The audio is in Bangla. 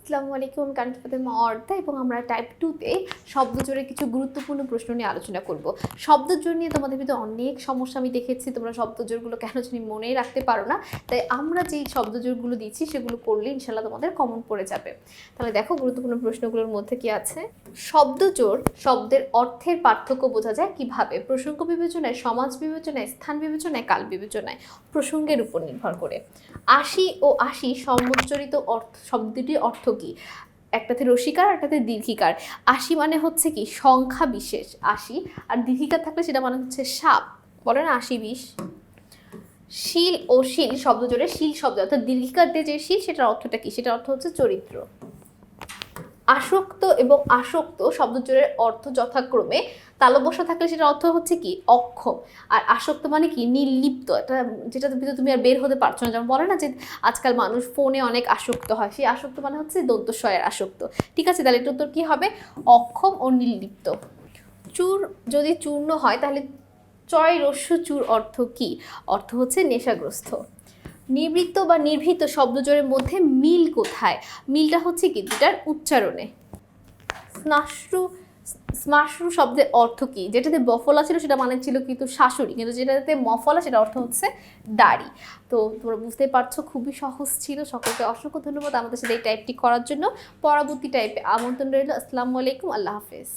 আসসালামু আলাইকুম কারেন্ট ফাতেমা অর্ধা এবং আমরা টাইপ টুতে শব্দ জোরে কিছু গুরুত্বপূর্ণ প্রশ্ন নিয়ে আলোচনা করব। শব্দ জোর নিয়ে তোমাদের ভিতরে অনেক সমস্যা আমি দেখেছি, তোমরা শব্দ জোরগুলো কেন জানি মনেই রাখতে পারো না। তাই আমরা যেই শব্দ জোরগুলো দিচ্ছি, সেগুলো করলে ইনশাল্লাহ তোমাদের কমন পড়ে যাবে। তাহলে দেখো গুরুত্বপূর্ণ প্রশ্নগুলোর মধ্যে কি আছে? শব্দ জোর শব্দের অর্থের পার্থক্য বোঝা যায় কীভাবে? প্রসঙ্গ বিবেচনায়, সমাজ বিবেচনায়, স্থান বিবেচনায়, কাল বিবেচনায়, প্রসঙ্গের উপর নির্ভর করে। আশি ও আশি সম্মুচরিত অর্থ, শব্দটির অর্থ কি? একটাতে রসিকার, একটাতে দীর্ঘিকার। আশি মানে হচ্ছে কি, সংখ্যা বিশেষ, আশি। আর দীর্ঘিকার থাকলে সেটা মানে হচ্ছে সাপ। বলে না আশি বিশ? শিল ও শিল শব্দ জোরে শিল শব্দ। অর্থাৎ দীর্ঘিকার দিয়ে যে শিল, সেটার অর্থটা কি? সেটার অর্থ হচ্ছে চরিত্র। আসক্ত এবং আসক্ত শব্দ জোরের অর্থ যথাক্রমে তালবসা থাকলে সেটার অর্থ হচ্ছে কি? অক্ষম। আর আসক্ত মানে কি? নির্লিপ্ত। এটা যেটা ভিতরে তুমি আর বের হতে পারছ না। যেমন বলে না যে আজকাল মানুষ ফোনে অনেক আসক্ত হয়। সেই আসক্ত মানে হচ্ছে দন্তস্বয়ের আসক্ত। ঠিক আছে, তাহলে এটা উত্তর কী হবে? অক্ষম ও নির্লিপ্ত। চুর যদি চূর্ণ হয়, তাহলে চয় রস্য চুর অর্থ কি? অর্থ হচ্ছে নেশাগ্রস্ত। নিবৃত্ত বা নির্ভীত শব্দজোড়ের মধ্যে মিল কোথায়? মিলটা হচ্ছে কি? দুটার উচ্চারণে। স্নাশ্রু স্মাশ্রু শব্দের অর্থ কি? যেটাতে বফলা ছিল সেটা মানে ছিল কিন্তু শাশুড়ি। কিন্তু যেটাতে মফলা সেটা অর্থ হচ্ছে দাড়ি। তো তোমরা বুঝতে পারছ, খুবই সহজ ছিল। সকলকে অসংখ্য ধন্যবাদ আমাদের সাথে এই টাইপটি করার জন্য। পরবর্তী টাইপে আমন্ত্রণ রইল। আসসালামু আলাইকুম। আল্লাহ হাফেজ।